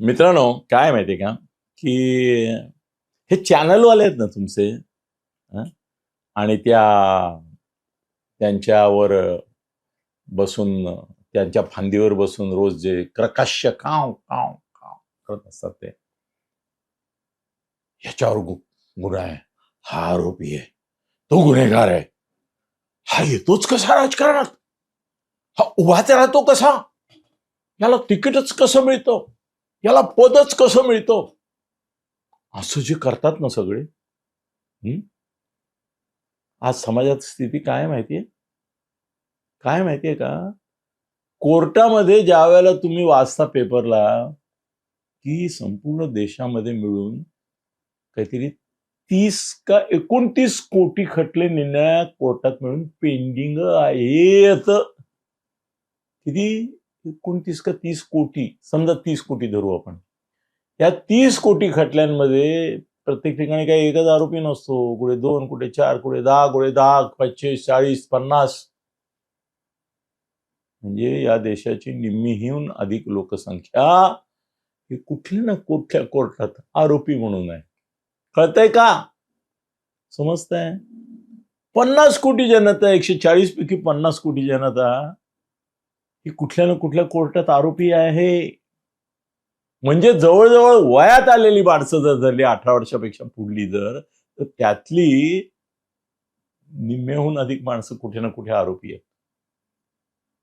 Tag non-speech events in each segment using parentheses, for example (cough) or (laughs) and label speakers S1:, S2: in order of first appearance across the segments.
S1: मित्रांनो काय माहितीये का? की हे चॅनलवाले आहेत ना तुमचे आणि त्या त्यांच्यावर बसून त्यांच्या फांदीवर बसून रोज जे क्रकाश्य काव काव काव करत असतात ते ह्याच्यावर गु- गुन्हा आहे. हा आरोपी आहे. तो गुन्हेगार आहे. हा येतोच कसा राजकारणात? हा उभाच राहतो कसा? याला तिकीटच कसं मिळतं? याला पदच कसं मिळतं? असं जे करतात ना सगळे हम्म? आज समाजात स्थिती काय माहितीये? काय माहितीये का? कोर्टामध्ये ज्या वेळेला तुम्ही वाचता पेपरला की संपूर्ण देशामध्ये मिळून काहीतरी तीस का एकोणतीस कोटी खटले निर्णया कोर्टात मिळून पेंडिंग आहेत. किती? एकोणतीस का तीस कोटी समजा तीस कोटी धरू आपण. या तीस कोटी खटल्यांमध्ये प्रत्येक ठिकाणी काही एकच आरोपी नसतो. कुठे दोन कुठे चार कुठे दहा कुठे दहा पाचशे चाळीस पन्नास. म्हणजे या देशाची निम्मीहून अधिक लोकसंख्या ही कुठल्या ना कुठल्या कोर्टात आरोपी म्हणून आहे. कळतंय का? समजतंय? पन्नास कोटी जनता एकशे चाळीस पैकी पन्नास कोटी जनता की कुठल्या ना कुठल्या कोर्टात आरोपी आहे. म्हणजे जवळजवळ वयात आलेली माणसं जर झाली अठरा वर्षापेक्षा पुढली जर तर त्यातली निम्म्याहून अधिक माणसं कुठे ना कुठे आरोपी आहेत.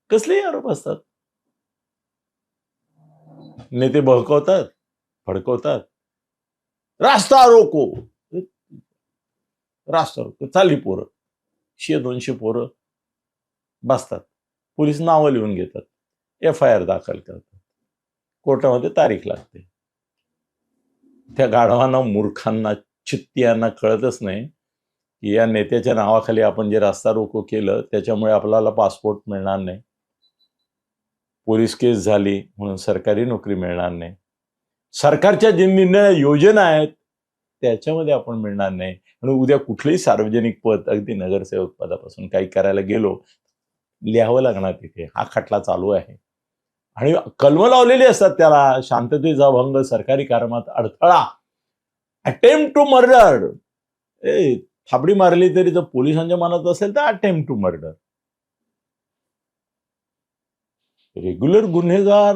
S1: कसलेही आरोप असतात. नेते बहकवतात फडकवतात. रास्ता रोको. रास्ता रोको. चालली पोरं. शे दोनशे पोरं बसतात. पोलीस नावं लिहून घेतात. एफ आय आर दाखल करतात. कोर्टामध्ये तारीख लागते. त्या गाढवांना मूर्खांना चित्तियांना कळतच नाही की या नेत्याच्या नावाखाली आपण जे रास्ता रोको केलं त्याच्यामुळे आपल्याला पासपोर्ट मिळणार नाही. पोलीस केस झाली म्हणून सरकारी नोकरी मिळणार नाही. सरकारच्या जे निर्णय योजना आहेत त्याच्यामध्ये आपण मिळणार नाही. आणि उद्या कुठलंही सार्वजनिक पद अगदी नगरसेवक पदापासून काही करायला गेलो लिहावं लागणार तिथे. हा खटला चालू आहे. आणि कलम लावलेली असतात त्याला. शांततेचा भंग सरकारी कामात अडथळा. अटेम्प्ट टू मर्डर ए थापडी मारली तरी जर पोलिसांच्या मनात असेल तर अटेम्प्ट टू मर्डर रेग्युलर गुन्हेगार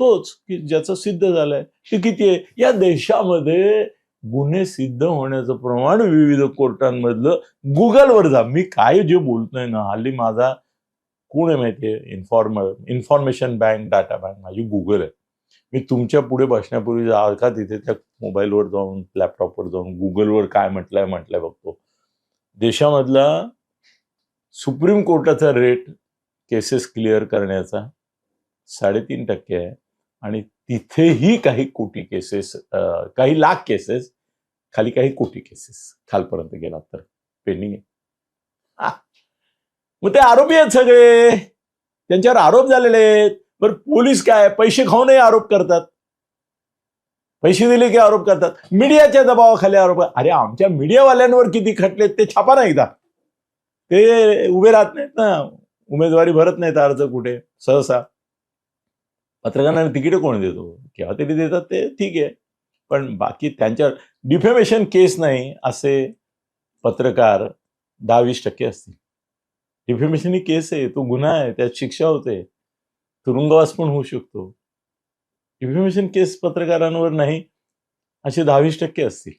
S1: तोच की ज्याचं सिद्ध झालंय. ते किती आहे? या देशामध्ये गुन्हे सिद्ध होण्याचं प्रमाण विविध कोर्टांमधलं गुगलवर जा. मी काय जे बोलतोय ना हल्ली माझा कोण आहे माहिती आहे inform information bank data bank माझी गुगल आहे. मी तुमच्यापुढे बसण्यापूर्वी जाल का तिथे त्या मोबाईलवर जाऊन लॅपटॉपवर जाऊन गुगलवर काय म्हटलंय म्हटलंय बघतो. देशामधला सुप्रीम कोर्टाचा रेट केसेस क्लिअर करण्याचा साडेतीन टक्के आहे. आणि तिथेही काही कोटी केसेस काही लाख केसेस खाली काही कोटी केसेस खालपर्यंत गेला तर पेंडिंग आहे. मग ते आरोपी आहेत सगळे. त्यांच्यावर आरोप झालेले आहेत. पण पोलीस काय? पैसे खाऊनही आरोप करतात. पैसे दिले की आरोप करतात. मीडियाच्या दबावाखाली आरोप अरे आमच्या मीडियावाल्यांवर किती खटलेत ते छापा नाही का ते उभे राहत नाहीत ना. उमेदवारी भरत नाहीत अर्ज कुठे सहसा. पत्रकारांना तिकीट कोण देतो? केव्हा तरी देतात ते ठीक आहे. पण बाकी त्यांच्या डिफेमेशन केस नाही असे पत्रकार दहा वीस टक्के असतील. डिफेमेशन ही केस आहे तो गुन्हा आहे त्यात शिक्षा होते. तुरुंगवास पण होऊ शकतो. डिफेमेशन केस पत्रकारांवर नाही असे दहावीस टक्के असतील.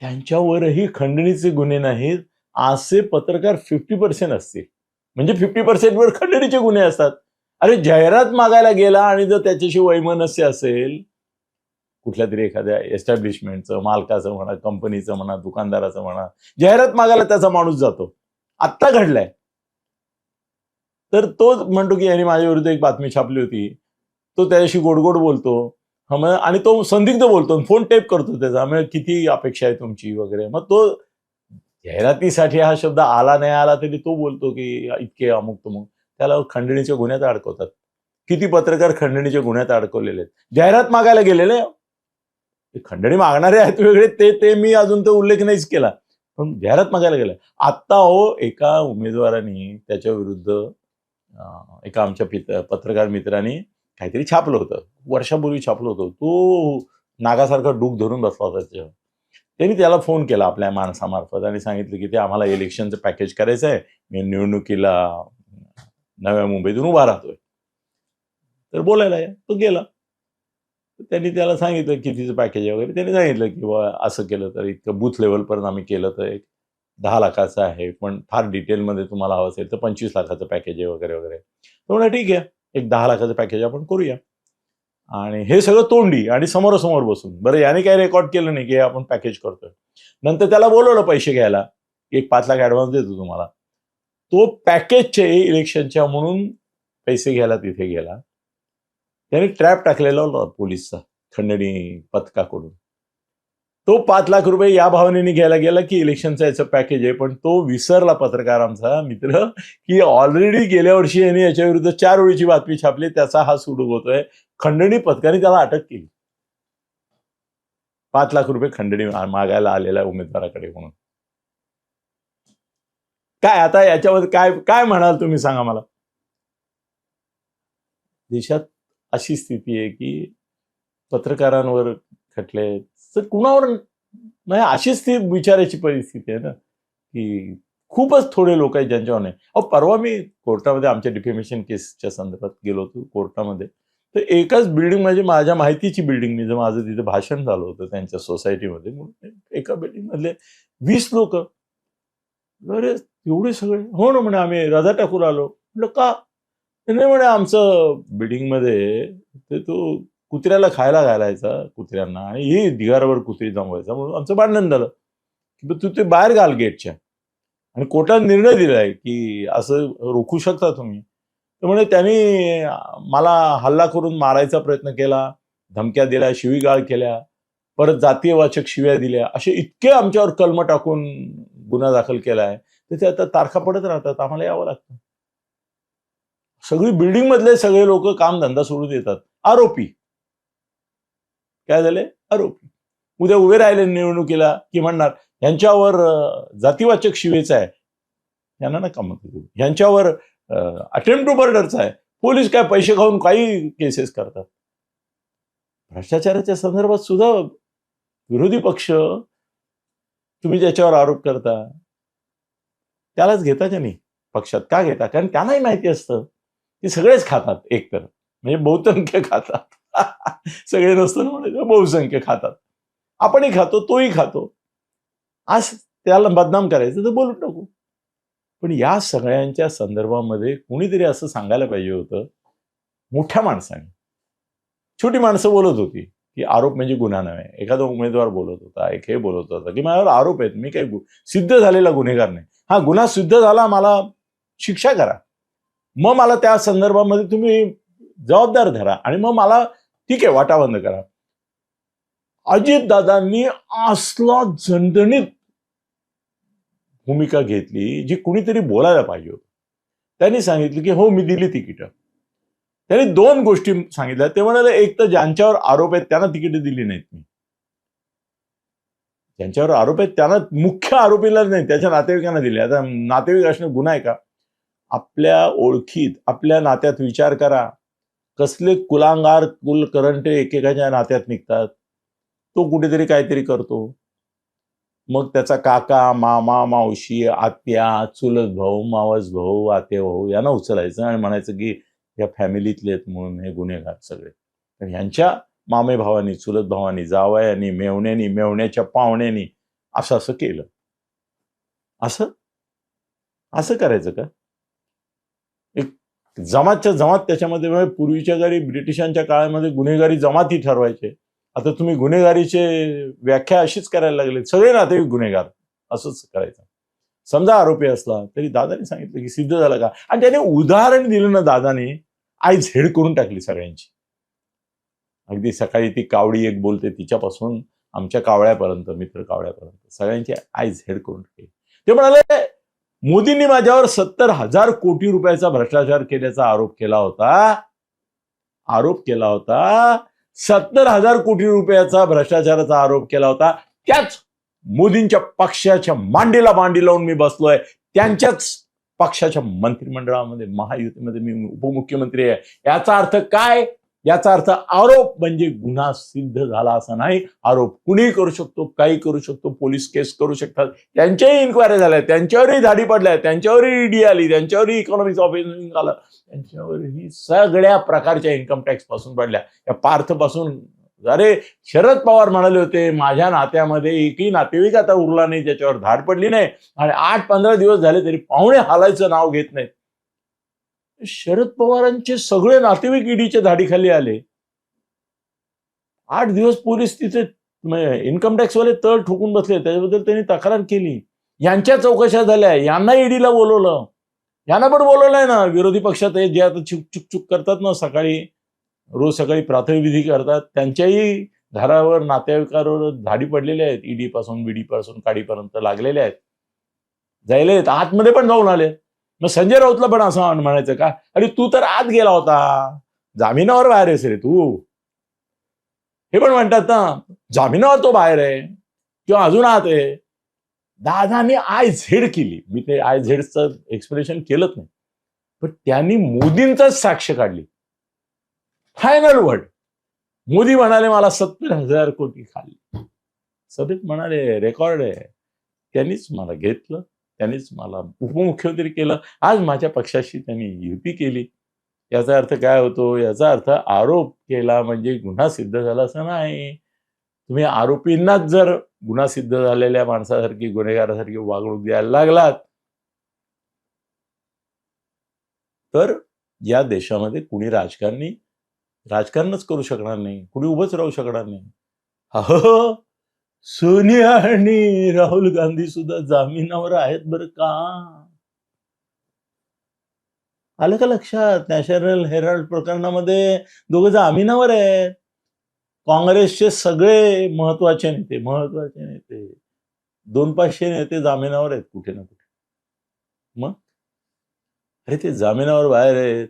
S1: त्यांच्यावरही खंडणीचे गुन्हे नाहीत असे पत्रकार फिफ्टी पर्सेंट असतील. म्हणजे फिफ्टी पर्सेंटवर खंडणीचे गुन्हे असतात. अरे जाहिरात मागायला गेला आणि जर त्याच्याशी वैमनस्य असेल कुठल्या तरी एखाद्या एस्टॅब्लिशमेंटचं मालकाचं म्हणा कंपनीचं म्हणा दुकानदाराचं म्हणा जाहिरात मागायला त्याचा माणूस जातो. आत्ता घडलाय. तर तो म्हणतो की यांनी माझ्या विरुद्ध एक बातमी छापली होती. तो त्याच्याशी गोडगोड बोलतो. मग आणि तो संदिग्ध बोलतो फोन टेप करतो त्याचा. मग किती अपेक्षा आहे तुमची वगैरे? मग तो जाहिरातीसाठी हा शब्द आला नाही आला तरी तो बोलतो की इतके अमुक तमुक त्याला खंडणीच्या गुन्ह्यात अडकवतात. किती पत्रकार खंडणीच्या गुन्ह्यात अडकवलेले आहेत. जाहिरात मागायला गेलेले ते खंडणी मागणारे आहेत वेगळे ते ते मी अजून तो उल्लेख नाहीच केला. पण जाहिरात मागायला गेला. आत्ता हो एका उमेदवाराने त्याच्या विरुद्ध एका आमच्या पित- पत्रकार मित्रांनी काहीतरी छापलं होतं. वर्षापूर्वी छापलं होतं. तो नागासारखा डूक धरून बसला होता त्याच्यावर त्यांनी त्याला फोन केला आपल्या माणसामार्फत आणि सांगितलं की ते आम्हाला इलेक्शनचं पॅकेज करायचं आहे. मी निवडणुकीला नव्या मुंबईतून उभा राहतोय. तर बोलायला या तो गेला. त्यांनी त्याला सांगितलं कितीचं पॅकेज वगैरे. त्यांनी सांगितलं की बा असं केलं तर इतकं बूथ लेवलपर्यंत आम्ही केलं तर एक दहा लाखाचं आहे पण फार डिटेलमध्ये तुम्हाला हवं असेल तर पंचवीस लाखाचं पॅकेज आहे वगैरे वगैरे. तर म्हणा ठीक आहे एक दहा लाखाचं पॅकेज आपण करूया. आणि हे सगळं तोंडी आणि समोरासमोर बसून. बरं याने काही रेकॉर्ड केलं नाही की आपण पॅकेज करतोय. नंतर त्याला बोलवलं पैसे घ्यायला. एक पाच लाख ऍडव्हान्स देतो तुम्हाला. तो पॅकेजचे इलेक्शनच्या म्हणून पैसे घ्यायला तिथे गेला. त्याने ट्रॅप टाकलेला होता पोलीसचा खंडणी पथकाकडून. तो पाच लाख रुपये या भावनेने घ्यायला गेला की इलेक्शनचं याचं पॅकेज आहे पण तो विसरला पत्रकार आमचा मित्र की ऑलरेडी गेल्या वर्षी यांनी याच्या विरुद्ध चार वेळीची बातमी छापली त्याचा हा सुडूक होतोय. खंडणी पथकाने त्याला अटक केली. पाच लाख रुपये खंडणी मागायला आलेल्या उमेदवाराकडे म्हणून. काय आता याच्यामध्ये काय काय म्हणाल तुम्ही सांगा मला? देशात अशी स्थिती आहे की पत्रकारांवर खटले. तर कुणावर नाही अशी स्थिती विचारायची परिस्थिती आहे ना की खूपच थोडे लोक आहेत ज्यांच्यावर नाही. अहो परवा मी कोर्टामध्ये आमच्या डिफेमेशन केसच्या संदर्भात गेलो होतो कोर्टामध्ये. तर एकाच बिल्डिंग म्हणजे माझ्या माहितीची बिल्डिंग मी जर माझं तिथे भाषण झालं होतं त्यांच्या सोसायटीमध्ये म्हणून एका बिल्डिंग मधले वीस लोक. अरे एवढे सगळे. हो ना म्हणे आम्ही रजा टाकून आलो. म्हटलं का? नाही म्हणे आमचं बिल्डिंगमध्ये ते तो कुत्र्याला खायला घालायचा कुत्र्यांना आणि ही ढिगारावर कुत्री जमवायचा म्हणून आमचं भांडण झालं की तू ते बाहेर घाल गेटच्या आणि कोर्टाने निर्णय दिलाय की असं रोखू शकता तुम्ही तर त्यांनी मला हल्ला करून मारायचा प्रयत्न केला धमक्या दिल्या शिवीगाळ केल्या परत जातीयवाचक शिव्या दिल्या असे इतके आमच्यावर कलम टाकून गुन्हा दाखल केला तर ते आता तारखा पडत राहतात आम्हाला यावं लागतं सगळी बिल्डिंग मधले सगळे लोक काम धंदा सोडून येतात आरोपी. काय झाले? आरोपी. उद्या उभे राहिले निवडणुकीला की म्हणणार यांच्यावर जातीवाचक शिवेचा आहे. यांना नका म्हणतो यांच्यावर अटेम्प्ट टू मर्डरचा आहे. पोलीस काय पैसे खाऊन काही केसेस करतात? भ्रष्टाचाराच्या संदर्भात सुद्धा विरोधी पक्ष तुम्ही ज्याच्यावर आरोप करता त्यालाच घेता का नाही? पक्षात का घेता? कारण त्यांनाही माहिती असतं. ते सगळेच खातात एकतर. म्हणजे बहुसंख्य खातात. (laughs) सगळे नसतं म्हणायचं बहुसंख्य खातात. आपणही खातो तोही खातो. आज त्याला बदनाम करायचं तर बोलून टाकू. पण या सगळ्यांच्या संदर्भामध्ये कुणीतरी असं सांगायला पाहिजे होतं मोठ्या माणसाने. छोटी माणसं बोलत होती की आरोप म्हणजे गुन्हा नव्हे. एखादा उमेदवार बोलत होता एक हे बोलत होता की माझ्यावर आरोप आहेत मी काही गु- सिद्ध झालेला गुन्हेगार नाही. हा गुन्हा सिद्ध झाला मला शिक्षा करा. मग मला त्या संदर्भामध्ये तुम्ही जबाबदार धरा आणि मग मला ठीक आहे वाटा बंद करा. अजित दादांनी असला झणझणीत भूमिका घेतली जी कुणीतरी बोलायला पाहिजे होतं. त्यांनी सांगितलं की हो मी दिली तिकीट. त्यांनी दोन गोष्टी सांगितल्या. ते म्हणाले एक तर ज्यांच्यावर आरोप आहेत त्यांना तिकीट दिली नाहीत मी. ज्यांच्यावर आरोप आहेत त्यांना मुख्य आरोपीला नाही त्याच्या नातेवाईकांना दिले. आता नातेवाईक असणं गुन्हा आहे का? आपल्या ओळखीत आपल्या नात्यात विचार करा. कसले कुलांगार कुल करंटे एकेकाच्या नात्यात निघतात. तो कुठेतरी काहीतरी करतो. मग त्याचा काका मामा मावशी आत्या चुलत भाऊ मावस भाऊ आते भाऊ यांना उचलायचं आणि म्हणायचं की या फॅमिलीतले आहेत म्हणून हे गुन्हेगार सगळे. तर ह्यांच्या मामे भावानी चुलत भावानी जावयानी मेवण्यानी मेवण्याच्या पाहुण्यानी असं असं केलं. असं? असं करायचं का? जमातच्या जमात त्याच्यामध्ये म्हणजे पूर्वीच्या घरी ब्रिटिशांच्या काळामध्ये गुन्हेगारी जमाती ठरवायचे आता तुम्ही गुन्हेगारीचे व्याख्या अशीच करायला लागले सगळे नातेवाईक गुन्हेगार. असंच करायचं. समजा आरोपी असला तरी दादाने सांगितलं की सिद्ध झालं का? आणि त्याने उदाहरण दिलं ना दादाने आई झेड करून टाकली सगळ्यांची. अगदी सकाळी ती कावडी एक बोलते तिच्यापासून आमच्या कावळ्यापर्यंत मित्र कावळ्यापर्यंत. सगळ्यांची आई झेड करून टाकली. ते म्हणाले मोदींनी माझ्यावर सत्तर हजार कोटी रुपयाचा भ्रष्टाचार केल्याचा आरोप केला होता. आरोप केला होता. सत्तर हजार कोटी रुपयाचा भ्रष्टाचाराचा आरोप केला होता. त्याच मोदींच्या पक्षाच्या मांडीला मांडी लावून मी बसलोय. त्यांच्याच पक्षाच्या मंत्रिमंडळामध्ये महायुतीमध्ये मी उपमुख्यमंत्री आहे. याचा अर्थ काय? याचा अर्थ आरोप म्हणजे गुन्हा सिद्ध झाला असा नाही. आरोप कुणी करू शकतो काही करू शकतो पोलीस केस करू शकतात. त्यांच्याही इन्क्वायरी झाल्या त्यांच्यावरही धाडी पडल्या त्यांच्यावरही ईडी आली त्यांच्यावरही इकॉनॉमिक ऑफिसिंग आलं त्यांच्यावरही सगळ्या प्रकारच्या इन्कम टॅक्सपासून पडल्या. या पार्थपासून अरे शरद पवार म्हणाले होते माझ्या नात्यामध्ये एकही नातेवाईक आता उरला नाही ज्याच्यावर धाड पडली नाही. आणि आठ पंधरा दिवस झाले तरी पाहुणे हालायचं नाव घेत नाहीत. शरद पवारांचे सगळे नातेवाईक ईडीच्या धाडीखाली आले. आठ दिवस पोलीस तिथे इन्कम टॅक्सवाले तळ ठोकून बसले. त्याच्याबद्दल त्यांनी तक्रार केली. यांच्या चौकशा झाल्या. यांना ईडीला बोलवलं. यांना पण बोलवलंय ना. विरोधी पक्षात जे आता चुक चुक चुक करतात ना सकाळी रोज सकाळी प्राथमिक करतात. त्यांच्याही घरावर नातेवाईकावर धाडी पडलेल्या आहेत. ईडी पासून बीडी पासून काडीपर्यंत लागलेल्या आहेत. जायला आहेत आतमध्ये पण जाऊन आले मग संजय राऊतला पण असं म्हणायचं का अरे तू तर आत गेला होता. जामिनावर बाहेर आहेस रे तू. हे पण म्हणतात ना जामिनावर तो बाहेर आहे. किंवा अजून आत आहे. दादाने आय झेड केली. मी ते आय झेडचं एक्सप्लेनेशन केलंच नाही. पण त्यांनी मोदींचाच साक्ष काढली. फायनल वर्ड मोदी म्हणाले मला सत्तर हजार कोटी खाल्ली सभेत म्हणाले रेकॉर्ड आहे. त्यांनीच मला घेतलं. त्यांनीच मला उपमुख्यमंत्री केलं. आज माझ्या पक्षाशी त्यांनी युती केली. याचा अर्थ काय होतो? याचा अर्थ आरोप केला म्हणजे गुन्हा सिद्ध झाला असं नाही. तुम्ही आरोपींनाच जर गुन्हा सिद्ध झालेल्या माणसासारखी गुन्हेगारासारखी वागणूक द्यायला लागलात तर या देशामध्ये कुणी राजकारणी राजकारणच करू शकणार नाही. कुणी उभंच राहू शकणार नाही. सोनिया आणि राहुल गांधी सुद्धा जामिनावर आहेत बरं का? आलं का लक्षात? नॅशनल हेराल्ड प्रकरणामध्ये दोघं जामिनावर आहेत. काँग्रेसचे सगळे महत्त्वाचे नेते महत्त्वाचे नेते. दोन पाचशे नेते जामिनावर आहेत कुठे ना कुठे. मग? अरे ते जामिनावर बाहेर आहेत.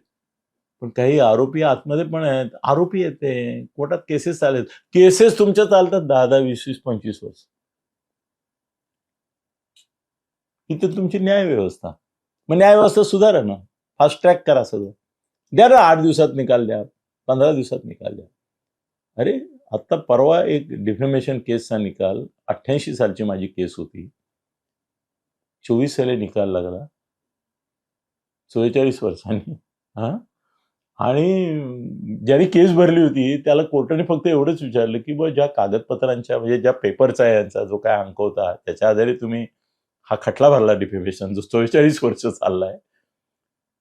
S1: पण काही आरोपी आतमध्ये पण आहेत. आरोपी येते कोर्टात केसेस चालत केसेस तुमच्या चालतात दहा दहा वीस वीस पंचवीस वर्ष. इथे तुमची न्याय व्यवस्था मग न्याय व्यवस्था सुधारा ना. फास्ट ट्रॅक करा सगळं. द्या ना आठ दिवसात निकाल द्या. पंधरा दिवसात निकाल द्या. अरे आत्ता परवा एक डिफेमेशन केसचा निकाल अठ्ठ्याऐंशी सालची माझी केस होती. चोवीस साली निकाल लागला. चव्वेचाळीस वर्षांनी. हा? आणि ज्याने केस भरली होती त्याला कोर्टाने फक्त एवढंच विचारलं की बा ज्या कागदपत्रांच्या म्हणजे ज्या पेपरचा आहे यांचा जो काय अंक होता त्याच्या आधारे तुम्ही हा खटला भरला डिफेमेशन जो चव्वेचाळीस वर्ष चाललाय.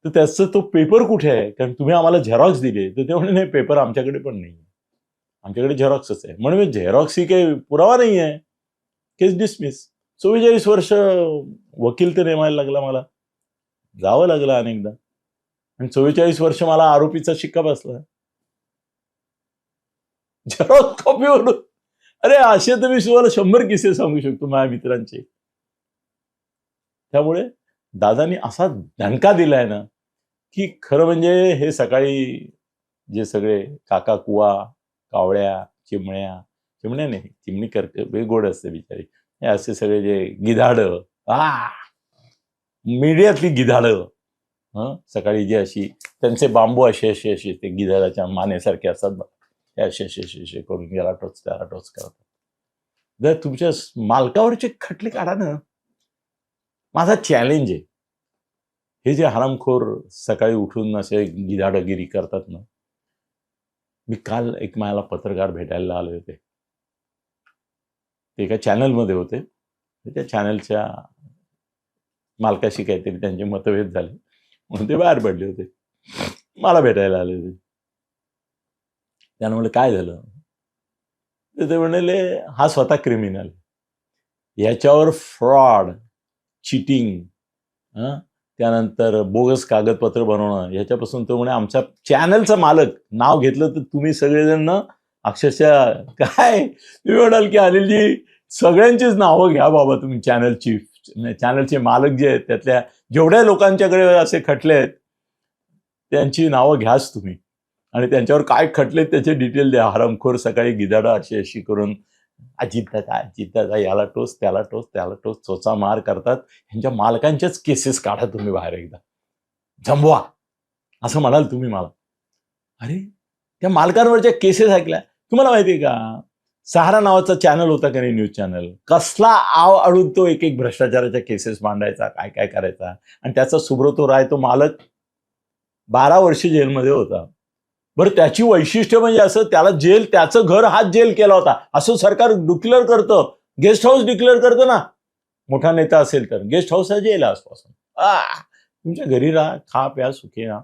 S1: तर त्याचं तो पेपर कुठे आहे? कारण तुम्ही आम्हाला झेरॉक्स दिले तर ते म्हणे नाही पेपर आमच्याकडे पण नाही आमच्याकडे झेरॉक्सच आहे. म्हणून झेरॉक्स ही काही पुरावा नाही आहे केस डिसमिस चव्वेचाळीस वर्ष वकील तर नेमायला लागला मला. जावं लागलं अनेकदा. आणि चव्वेचाळीस वर्ष मला आरोपीचा शिक्का बसला. झेरॉक्स म्हणून अरे असे तर मी तुम्हाला शंभर किस्से सांगू शकतो माझ्या मित्रांचे. त्यामुळे दादानी असा दणका दिलाय ना की खरं म्हणजे हे सकाळी जे सगळे काका कुवा कावळ्या चिमण्या चिमण्या नाही चिमणी करते गोड असते बिचारी. हे असे सगळे जे गिधाड. आ! मीडियातली गिधाड. सकाळी जी अशी त्यांचे बांबू असे असे असे ते गिधाडाच्या मानेसारखे असतात बघ. ते असे असे असे असे करून याला टोच त्याला टोच करतात जर तुमच्या मालकावरचे खटले काढा ना. माझा चॅलेंज आहे. हे जे हरामखोर सकाळी उठून असे गिधाडगिरी करतात ना. मी काल एक मला पत्रकार भेटायला आले होते. ते एका चॅनलमध्ये होते. त्या चॅनलच्या मालकाशी काहीतरी त्यांचे मतभेद झाले. म्हणून ते बाहेर पडले होते. मला भेटायला आले होते. त्यानं म्हटलं काय झालं? तर ते म्हणाले हा स्वतः क्रिमिनल याच्यावर फ्रॉड चिटिंग त्यानंतर बोगस कागदपत्र बनवणं ह्याच्यापासून तो म्हणे आमच्या चॅनलचा मालक. नाव घेतलं तर तुम्ही सगळेजण ना अक्षरशः काय? तुम्ही म्हणाल की अनिलजी सगळ्यांचीच नावं घ्या बाबा तुम्ही. चॅनलची चॅनलचे मालक जे आहेत त्यातल्या जेवढ्या लोकांच्याकडे असे खटले आहेत त्यांची नावं घ्याच तुम्ही. आणि त्यांच्यावर काय खटले त्याचे डिटेल द्या. हरमखोर सकाळी गिदाडा अशी अशी करून अजितदादा अजितदादा याला टोच त्याला टोच त्याला टोच चोचा मार करतात. ह्यांच्या मालकांच्याच केसेस काढा तुम्ही बाहेर एकदा. जमवा. असं म्हणाल तुम्ही मला. अरे त्या मालकांवरच्या केसेस ऐकल्या? तुम्हाला माहिती आहे का? सहारा नावाचा चॅनल होता का नाही न्यूज चॅनल कसला आव अडून तो एक एक भ्रष्टाचाराच्या केसेस मांडायचा काय काय करायचा? आणि त्याचा सुब्रतो राय तो मालक बारा वर्ष जेलमध्ये होता. बरं त्याची वैशिष्ट्य म्हणजे असं त्याला जेल त्याचं घर हाच जेल केला होता. असं सरकार डिक्लेअर करतं. गेस्ट हाऊस डिक्लेअर करतं ना. मोठा नेता असेल तर. गेस्ट हाऊस हा जेल आहे आजपासून. आ, तुमच्या घरी राहा खा प्या सुखी राहा.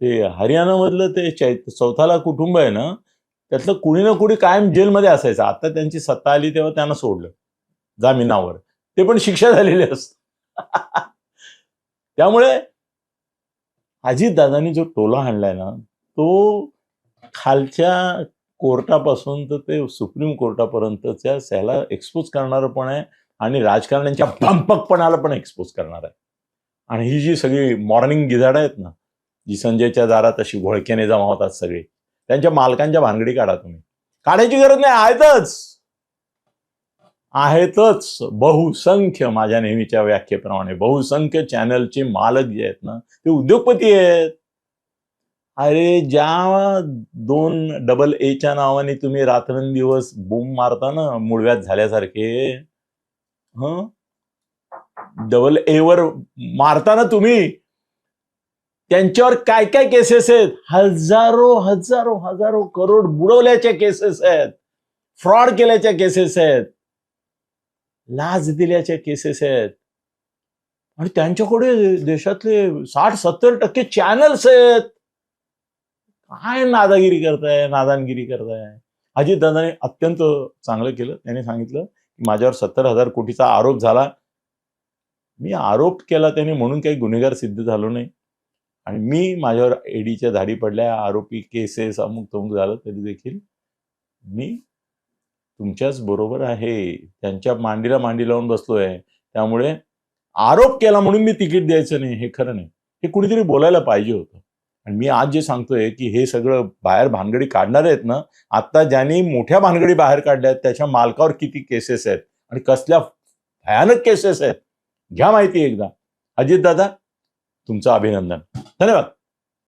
S1: ते हरियाणामधलं ते चै चौथाला कुटुंब आहे ना त्यातलं कुणी ना कुणी कायम जेलमध्ये असायचं. आता त्यांची सत्ता आली तेव्हा त्यांना सोडलं. जामिनावर. ते पण शिक्षा झालेली असत. (laughs) त्यामुळे अजितदादांनी जो टोला हाणलाय ना तो खालच्या कोर्टापासून तर ते सुप्रीम कोर्टापर्यंतच्या ह्याला एक्सपोज करणारं पण आहे आणि राजकारण्यांच्या भ्रांपकपणाला पण एक्सपोज करणार आहे. आणि ही जी सगळी मॉर्निंग गिधाड आहेत ना जी संजयच्या दारात अशी घोळक्याने जमा होतात सगळे त्यांच्या मालकांच्या भानगडी काढा तुम्ही. काढायची गरज नाही आहेतच. आहेतच. बहुसंख्य माझ्या नेहमीच्या व्याख्येप्रमाणे बहुसंख्य चॅनलचे मालक जे आहेत ना ते उद्योगपती आहेत. अरे ज्या दोन डबल एच्या नावाने तुम्ही रात्रंदिवस बोंब मारता ना मुळव्यात झाल्यासारखे ह? डबल ए वर मारता ना तुम्ही त्यांच्यावर काय काय केसेस आहेत? हजारो हजारो हजारो करोड बुडवल्याच्या केसेस आहेत. फ्रॉड केल्याच्या केसेस आहेत. लाच दिल्याच्या केसेस आहेत. आणि त्यांच्याकडे देशातले साठ सत्तर टक्के चॅनल्स आहेत. काय नादागिरी करताय नादानगिरी करताय? अजितदादाने अत्यंत चांगलं केलं. त्याने सांगितलं की माझ्यावर सत्तर हजार कोटीचा आरोप झाला. मी आरोप केला त्याने म्हणून काही गुन्हेगार सिद्ध झालो नाही. आणि मी माझ्यावर एडीच्या धाडी पडल्या आरोपी केसेस अमुक तमुक झालं तरी देखील मी तुमच्याच बरोबर आहे. त्यांच्या मांडीला मांडी लावून बसलोय. त्यामुळे आरोप केला म्हणून मी तिकीट द्यायचं नाही हे खरं नाही. हे कुणीतरी बोलायला पाहिजे होतं. आणि मी आज जे सांगतोय की हे सगळं बाहेर भानगडी काढणार आहेत ना आता ज्यांनी मोठ्या भानगडी बाहेर काढल्या आहेत त्याच्या मालकावर किती केसेस आहेत आणि कसल्या भयानक केसेस आहेत घ्या माहिती एकदा. अजित दादा तुमचं अभिनंदन. Hadi bak.